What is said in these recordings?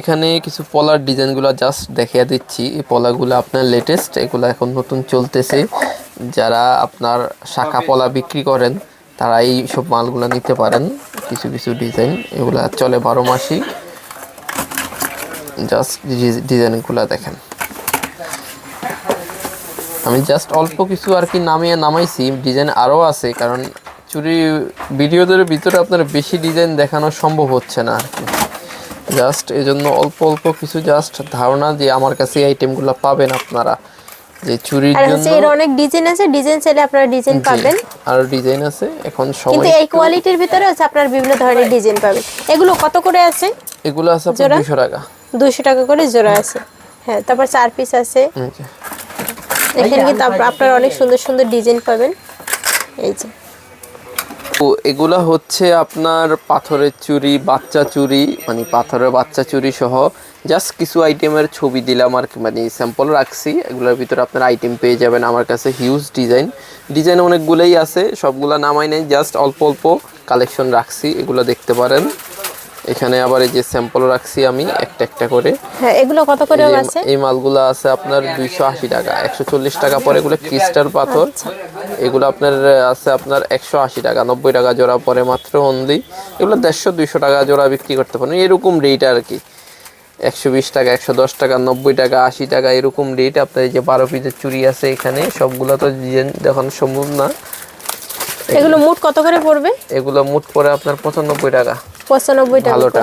এখানে কিছু পলার ডিজাইনগুলো জাস্ট দেখিয়ে দিচ্ছি। এই পলাগুলো আপনার লেটেস্ট এগুলো এখন নতুন চলতেছে। যারা আপনার শাখা পলা বিক্রি করেন তারা এই সব মালগুলো নিতে পারেন। কিছু কিছু ডিজাইন, এগুলা চলে বারো মাসই। জাস্ট ডিজাইনগুলো দেখেন। আমি জাস্ট অল্প কিছু আর কি নামিয়ে নামাইছি। ডিজাইন আরও আছে, কারণ চুরি, ভিডিওদের ভিতরে আপনার বেশি ডিজাইন দেখানো সম্ভব হচ্ছে না আর কি। জাস্ট এজন্য অল্প অল্প কিছু জাস্ট ধারণা যে আমার কাছে এই আইটেমগুলো পাবেন আপনারা। যে চুরির আর জন্য এর অনেক ডিজাইন আছে ডিজাইন চাইলে আপনারা ডিজাইন পাবেন। আর ডিজাইন আছে এখন কিন্তু এই কোয়ালিটির ভিতরে হচ্ছে আপনার বিভিন্ন ধরনের ডিজাইন পাবেন। এগুলো কত করে আছে? এগুলো আছে আপনার জোড়া? দুশো টাকা। দুশো টাকা করে জোড়া আছে। হ্যাঁ তারপর চার পিস আছে। এখানে কিন্তু আপ- আপনারা অনেক সুন্দর সুন্দর ডিজাইন পাবেন। এই যে। তো এগুলা হচ্ছে আপনার পাথরের চুরি বাচ্চা চুরি মানে পাথরের বাচ্চা চুরি সহ জাস্ট কিছু আইটেমের ছবি দিলাম আর কি, মানে স্যাম্পল রাখছি। এগুলোর ভিতরে আপনার আইটেম পেয়ে যাবেন আমার কাছে হিউজ ডিজাইন ডিজাইন অনেকগুলোই আছে সবগুলা নামাই নেই জাস্ট অল্প অল্প কালেকশন রাখছি এগুলো দেখতে পারেন। এখানে আবার এই যে স্যাম্পল রাখছি আমি একটা একটা করে। হ্যাঁ এগুলো কত করে আছে? এই মালগুলো আছে আপনার দুইশো আশি টাকা একশো চল্লিশ টাকা পরে এগুলো ক্রিস্টাল পাথর। আচ্ছা। এগুলো আপনার আছে আপনার একশো আশি টাকা নব্বই টাকা জোড়া পরে মাত্র অনলি এগুলো দেড়শো দুইশো টাকা জোড়া বিক্রি করতে পারেন এরকম রেট আর কি। একশো বিশ টাকা একশো দশ টাকা নব্বই টাকা আশি টাকা এরকম রেট আপনার এই যে বারো পিসের চুরি আছে এখানে সবগুলো তো দেখানো সম্ভব না। এগুলো মোট কত করে পড়বে? এগুলো মোট পরে আপনার পঁচানব্বই টাকা। পঁচানব্বই টাকা ভালোটা।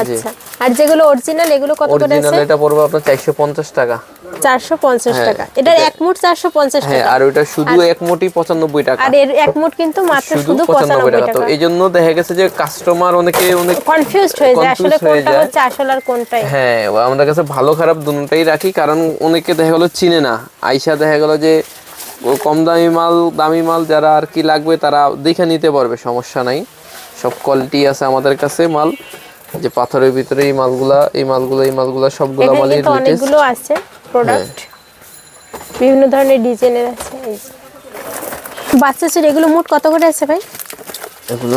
আচ্ছা। আর যেগুলো অরিজিনাল এগুলো কত করে অরিজিনাল এটা পড়বে আপনার চারশো পঞ্চাশ টাকা। চারশো পঞ্চাশ হ্যাঁ, টাকা। এটার এক মুঠ চারশো পঞ্চাশ হ্যাঁ আর ওইটা শুধু এক মোটি পঁচানব্বই টাকা। আর এর এক মুঠ কিন্তু মাত্র শুধু শুধু পঁচানব্বই টাকা। তো টাকা দেখা গেছে যে কাস্টমার অনেকে অনেক কনফিউজড হয়ে যায়। আসলে কোনটা হচ্ছে আসল আর কোনটাই। হ্যাঁ আমাদের কাছে ভালো খারাপ দুটোটাই রাখি কারণ অনেকে দেখা গেলো চিনে না। আইসা দেখা গেলো যে কম দামি মাল দামি মাল যারা আর কি লাগবে তারা দেখে নিতে পারবে সমস্যা নাই। সব কোয়ালিটি আছে আমাদের কাছে মাল। যে পাথরের ভিতরে এই মালগুলা এই মালগুলো এই মালগুলা সবগুলো মালই অনেকগুলো আছে প্রোডাক্ট বিভিন্ন ধরনের ডিজাইনের আছে এই যে। বাচ্চা চুল এগুলো মোট কত করে আছে ভাই? এগুলো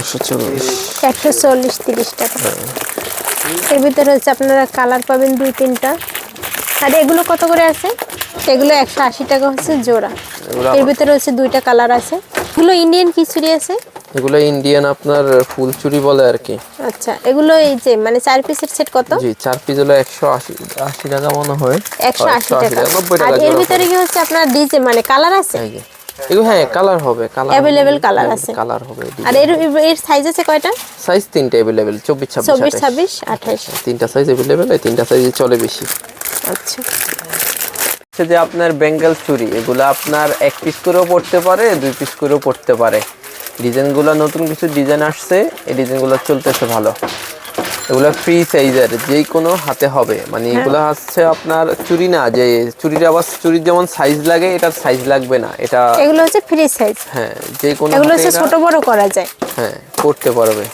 একশো চল্লিশ। একশো চল্লিশ। তিরিশ টাকা। এর ভিতরে হচ্ছে আপনারা কালার পাবেন দুই তিনটা। আর এগুলো কত করে আছে? এগুলো একশো আশি টাকা হচ্ছে জোড়া। এর ভিতরে হচ্ছে দুইটা কালার আছে। এগুলো ইন্ডিয়ান খিচুড়ি আছে? এগুলো ইন্ডিয়ান আপনার ফুল চুরি বলে আর কি আচ্ছা এগুলো এই যে মানে চার পিসের সেট কত? জি চার পিস হলো একশো আশি আশি টাকা মনে হয়। একশো ও, আশি টাকা। নব্বই আর টাকা এর ভিতরে কি হচ্ছে আপনার ডিজে মানে কালার আছে? এই যে এগুলো হ্যাঁ কালার হবে কালার Available কালার আছে। কালার হবে আর এর এর সাইজ আছে কয়টা? সাইজ তিনটা অ্যাভেলেবেল চব্বিশ ছাব্বিশ চব্বিশ আঠাশ। ছাব্বিশ আঠাশ। তিনটা সাইজ অ্যাভেলেবেল এই তিনটা সাইজে চলে বেশি। আচ্ছা। হচ্ছে যে আপনার বেঙ্গল চুরি এগুলো আপনার এক পিস করেও পড়তে পারে দুই পিস করেও পড়তে পারে। ডিজাইনগুলো নতুন কিছু ডিজাইন আসছে এই ডিজাইনগুলো চলতেছে ভালো। এগুলো ফ্রি সাইজের যেই কোনো হাতে হবে। মানে হ্যাঁ। এগুলো হচ্ছে আপনার চুরি না যে চুরির আবার চুরির যেমন সাইজ লাগে এটার সাইজ লাগবে না। এটা এগুলো হচ্ছে ফ্রি সাইজ হ্যাঁ যে কোনো এগুলো হচ্ছে ছোট বড় করা যায়। হ্যাঁ করতে পারবে।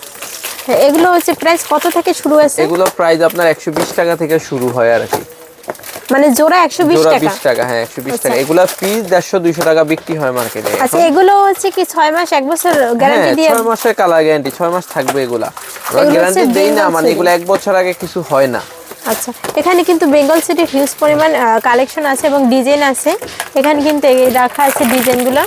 হ্যাঁ, এগুলো হচ্ছে প্রাইস কত থেকে শুরু আছে এগুলো প্রাইস আপনার একশো বিশ টাকা থেকে শুরু হয় আর কি। মানে জোড়া একশো বিশ জোড়া টাকা। বিশ টাকা হ্যাঁ একশো বিশ টাকা। আচ্ছা। এগুলা পিস 150 200 টাকা বিক্রি হয় মার্কেটে আচ্ছা এগুলো হচ্ছে কি ছয় মাস এক বছর গ্যারান্টি দিয়ে 6 মাসের কালার গ্যারান্টি ছয় মাস থাকবে এগুলা। আমরা গ্যারান্টি দেই না মানে এগুলো এক বছর আগে কিছু হয় না। আচ্ছা এখানে কিন্তু বেঙ্গল সিটির হিউজ পরিমাণ কালেকশন আছে এবং ডিজাইন আছে। এখানে কিন্তু রাখা আছে ডিজাইনগুলো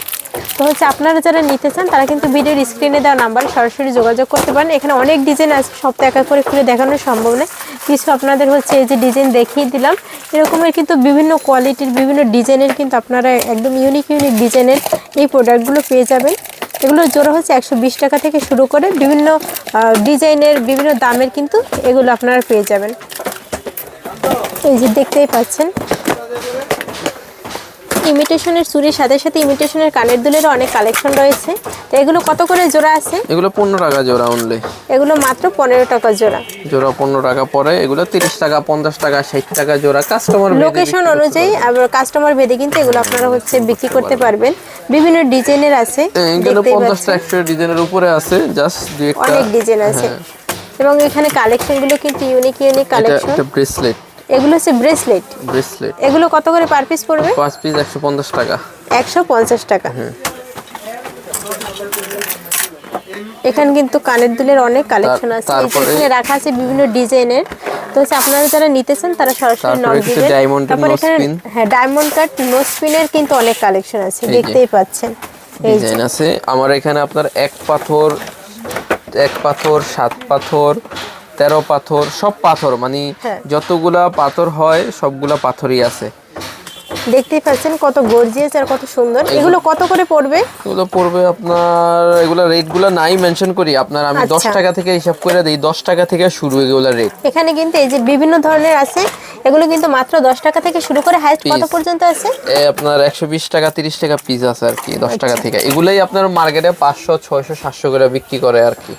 তো হচ্ছে আপনারা যারা নিতে চান, তারা কিন্তু ভিডিওর স্ক্রিনে দেওয়া নাম্বারে সরাসরি যোগাযোগ করতে পারেন। এখানে অনেক ডিজাইন আছে, সব তো একা করে খুলে দেখানো সম্ভব নয়। কিছু আপনাদের হচ্ছে এই যে ডিজাইন দেখিয়ে দিলাম। এরকমের কিন্তু বিভিন্ন কোয়ালিটির বিভিন্ন ডিজাইনের কিন্তু আপনারা একদম ইউনিক ইউনিক ডিজাইনের এই প্রোডাক্টগুলো পেয়ে যাবেন। এগুলো জোড়া হচ্ছে একশো বিশ টাকা থেকে শুরু করে বিভিন্ন ডিজাইনের বিভিন্ন দামের কিন্তু এগুলো আপনারা পেয়ে যাবেন। এই যে দেখতেই পাচ্ছেন। ইমিটেশনের চুরির সাথে সাথে ইমিটেশনের কানের দুলেরও অনেক কালেকশন রয়েছে। তো এগুলো কত করে জোড়া আছে? এগুলো পনেরো টাকা জোড়া অনলি এগুলো মাত্র পনেরো টাকা জোড়া। জোড়া পনেরো টাকা পরে এগুলো তিরিশ টাকা পঞ্চাশ টাকা ষাট টাকা জোড়া। কাস্টমার লোকেশন অনুযায়ী আবার কাস্টমার ভেদে কিন্তু এগুলো আপনারা হচ্ছে বিক্রি করতে পারবেন। বিভিন্ন ডিজাইনের আছে এখানে দেখতেই পঞ্চাশটা একশো ডিজাইনের উপরে আছে জাস্ট দুই অনেক ডিজাইন আছে। হ্যাঁ। এবং এখানে কালেকশনগুলো কিন্তু ইউনিক ইউনিক কালেকশন একটা ব্রেসলেট এগুলো হচ্ছে ব্রেসলেট। ব্রেসলেট। এগুলো কত করে পার পিস পড়বে? পাঁচ পিস একশো পঞ্চাশ টাকা। একশো পঞ্চাশ টাকা। এখানে কিন্তু কানের দুলের অনেক কালেকশন আছে। এখানে রাখা আছে বিভিন্ন ডিজাইনের। তো হচ্ছে আপনারা যারা নিতে চান তারা সরাসরি নক দিবেন। তারপর এখানে। হ্যাঁ ডায়মন্ড কাট নো স্পিনের কিন্তু অনেক কালেকশন আছে। দেখতেই পাচ্ছেন। ডিজাইন আছে। আমার এখানে আপনার এক পাথর এক পাথর সাত পাথর তেরো পাথর সব পাথর মানে হ্যাঁ। যতগুলা পাথর হয় সবগুলা পাথরই আছে। দেখতেই পাচ্ছেন কত গর্জিয়াস আর কত সুন্দর। এগুলো কত করে পড়বে? এগুলো পড়বে আপনার এগুলা রেটগুলো নাই মেনশন করি। আপনার আমি দশ আচ্ছা। টাকা থেকে হিসাব করে দিই দশ টাকা থেকে শুরু এগুলো রেট এখানে কিন্তু এই যে বিভিন্ন ধরনের আছে এগুলো কিন্তু মাত্র দশ টাকা থেকে শুরু করে হাইস্ট কত পর্যন্ত আছে? এ আপনার একশো বিশ টাকা তিরিশ টাকা পিস আছে আর কি দশ আচ্ছা। টাকা থেকে। এগুলাই আপনার মার্কেটে পাঁচশো ছয়শো সাতশো করে বিক্রি করে আর কি।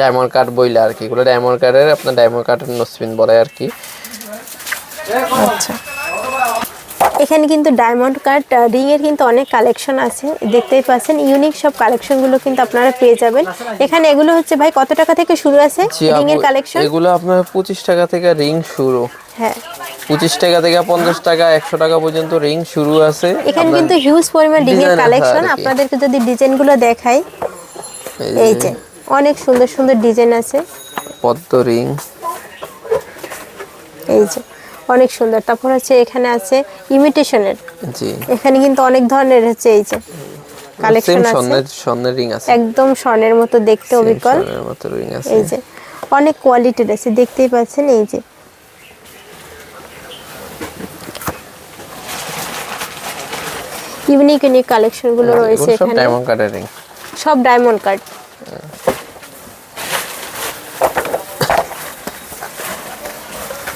ডায়মন্ড কার্ড বইলে আর কি। এগুলো ডায়মন্ড কার্ডের আপনার ডায়মন্ড কার্ডের নোসপিন বলে আর কি। আচ্ছা। এখানে কিন্তু ডায়মন্ড কাট রিং এর কিন্তু অনেক কালেকশন আছে। দেখতেই পাচ্ছেন ইউনিক সব কালেকশনগুলো কিন্তু আপনারা পেয়ে যাবেন। এখানে এগুলো হচ্ছে ভাই কত টাকা থেকে শুরু আছে জি রিং এর কালেকশন এগুলো আপনার পঁচিশ টাকা থেকে রিং শুরু। হ্যাঁ। পঁচিশ টাকা থেকে পঞ্চাশ টাকা একশো টাকা পর্যন্ত রিং শুরু আছে। এখানে কিন্তু হিউজ পরিমাণ রিং এর কালেকশন আপনাদেরকে যদি ডিজাইনগুলো দেখাই এই যে। অনেক সুন্দর সুন্দর ডিজাইন আছে। পদ্ম রিং। এই যে অনেক সুন্দর। তারপর হচ্ছে এখানে আছে ইমিটেশনের। জি। এখানে কিন্তু অনেক ধরনের হচ্ছে এই যে কালেকশন আছে। স্বর্ণের স্বর্ণের রিং আছে। একদম স্বর্ণের মতো দেখতে অবিকল। স্বর্ণের মতো রিং আছে। এই যে অনেক কোয়ালিটির আছে দেখতেই পাচ্ছেন এই যে। ইউনিক ইউনিক কালেকশনগুলো রয়েছে এগুলো সব এখানে। Diamond ring. সব ডায়মন্ড কার্ড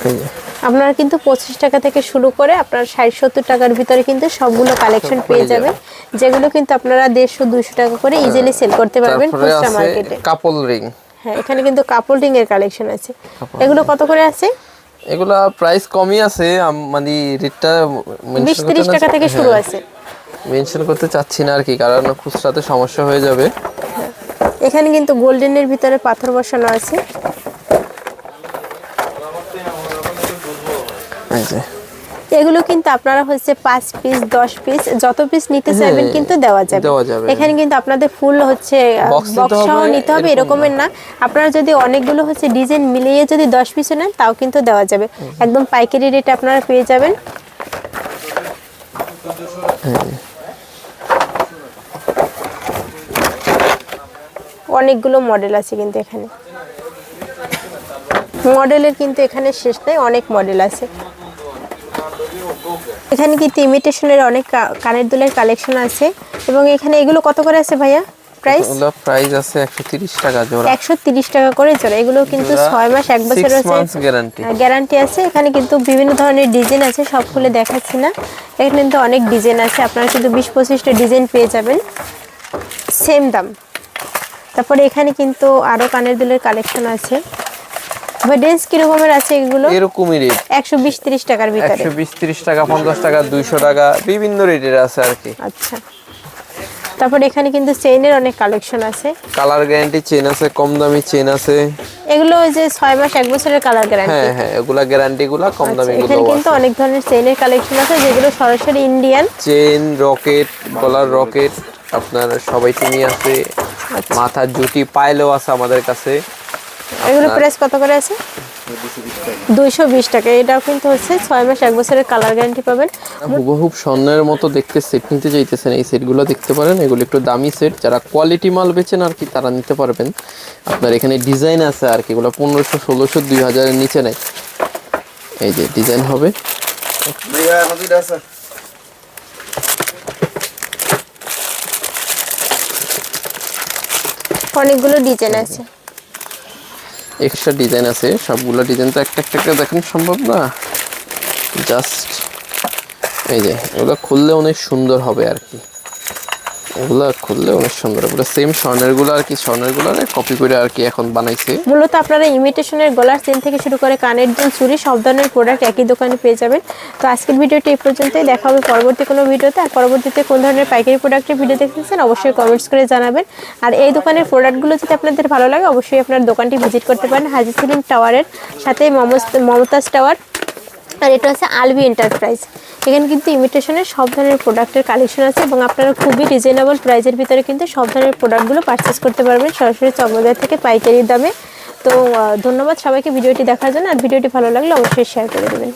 এই যে আপনারা কিন্তু পঁচিশ টাকা থেকে শুরু করে আপনার ষাট সত্তর টাকার ভিতরে কিন্তু সবগুলো কালেকশন পেয়ে যাবেন। যেগুলো কিন্তু আপনারা দেড়শো দুশো টাকা করে ইজিলি সেল করতে পারবেন খুচরা মার্কেটে কাপল রিং হ্যাঁ এখানে কিন্তু কাপড় রিং এর কালেকশন আছে। এগুলো কত করে আছে? এগুলা প্রাইস কমই আছে মানে রেটটা বিশ তিরিশ টাকা থেকে শুরু আছে। মেনশন করতে চাচ্ছি না আর কি কারণ খুচরাতে সমস্যা হয়ে যাবে। এখানে কিন্তু গোল্ডেনের ভিতরে পাথর বসানো আছে। এই যে। এগুলো কিন্তু আপনারা হচ্ছে পাঁচ পিস দশ পিস যত পিস নিতে চাইবেন হ্যাঁ, কিন্তু দেওয়া যাবে। এখানে কিন্তু আপনাদের ফুল হচ্ছে Box নিতে হবে, এরকমের না। আপনারা যদি অনেকগুলো হচ্ছে ডিজাইন মিলিয়ে যদি দশ পিসও নেন তাও কিন্তু দেওয়া যাবে। একদম পাইকারি রেটে আপনারা পেয়ে যাবেন। অনেকগুলো মডেল আছে কিন্তু এখানে। মডেলের কিন্তু এখানে শেষ নেই অনেক মডেল আছে। এখানে কিন্তু ইমিটেশনের অনেক কানের দুলের কালেকশন আছে। এবং এখানে এগুলো কত করে আছে ভাইয়া? প্রাইস এগুলো প্রাইস আছে একশো তিরিশ টাকা জোড়া। একশো তিরিশ টাকা করে জোড়া। এগুলো কিন্তু জোড়া ছয় মাস এক বছর six months guarantee। গ্যারান্টি আছে। এখানে কিন্তু বিভিন্ন ধরনের ডিজাইন আছে সব খুলে দেখাচ্ছি না। এখানে কিন্তু অনেক ডিজাইন আছে। আপনারা কিন্তু বিশ পঁচিশটা ডিজাইন পেয়ে যাবেন। সেম দাম। তারপরে এখানে কিন্তু আরও কানের দুলের কালেকশন আছে। ডেন্স আছে এগুলো? এরকমই রেট একশো বিশ তিরিশ টাকার ভিতরে। একশো বিশ তিরিশ টাকা পঞ্চাশ টাকা দুইশো টাকা বিভিন্ন রেটের আছে আর কি। আচ্ছা। তারপর এখানে কিন্তু চেইনের অনেক কালেকশন আছে। কালার গ্যারান্টি চেন আছে কম দামি চেন আছে। এগুলো ওই যে মাস বছরের কালার গ্যারান্টি হ্যাঁ হ্যাঁ এগুলা কম দামি এখানে কিন্তু অনেক ধরনের চেইনের কালেকশন আছে যেগুলো সরাসরি ইন্ডিয়ান চেন রকেট রকেট আপনার সবাই তুমি আছে। আচ্ছা। মাথার জুটি পাইলেও আছে আমাদের কাছে। এগুলো প্রাইস কত করে আছে? দুইশো বিশ টাকা। এটাও কিন্তু হচ্ছে ছয় মাস এক বছরের কালার গ্যারান্টি পাবেন। হুবহুব স্বর্ণের মতো দেখতে সেট নিতে চাইতেছেন এই সেটগুলো দেখতে পারেন। এগুলো একটু দামি সেট যারা কোয়ালিটি মাল বেচেন আর কি তারা নিতে পারবেন। আপনার এখানে ডিজাইন আছে আর কি এগুলো পনেরোশো ষোলোশো দুই হাজারের নিচে নেই। এই যে ডিজাইন হবে। অনেকগুলো ডিজাইন আছে। এক্সট্রা ডিজাইন আছে, সবগুলো ডিজাইন তো একটা একটা করে দেখানো সম্ভব না। জাস্ট এই যে, এগুলো খুললে অনেক সুন্দর হবে আর কি। খুললে আর কি কপি করে আর কি এখন মূলত আপনারা গলার চেন থেকে শুরু করে কানের চুরি সব ধরনের প্রোডাক্ট একই দোকানে পেয়ে যাবেন। তো আজকের এই পর্যন্তই। দেখা হবে পরবর্তী কোনো আর পরবর্তীতে কোন ধরনের পাইকারি প্রোডাক্টের ভিডিও অবশ্যই কমেন্টস করে জানাবেন। আর এই দোকানের প্রোডাক্টগুলো যদি আপনাদের ভালো লাগে, অবশ্যই আপনার দোকানটি ভিজিট করতে পারেন হাজি সেলিম টাওয়ারের সাথে মমতাজ টাওয়ার আর এটা হচ্ছে আলবি এন্টারপ্রাইজ এখানে কিন্তু ইমিটেশনের সব ধরনের প্রোডাক্টের কালেকশন আছে এবং আপনারা খুবই রিজনেবল প্রাইসের ভিতরে কিন্তু সব ধরনের প্রোডাক্টগুলো পারচেস করতে পারবেন সরাসরি চকবাজার থেকে পাইকারির দামে। তো ধন্যবাদ সবাইকে ভিডিওটি দেখার জন্য। আর ভিডিওটি ভালো লাগলে অবশ্যই শেয়ার করে দেবেন।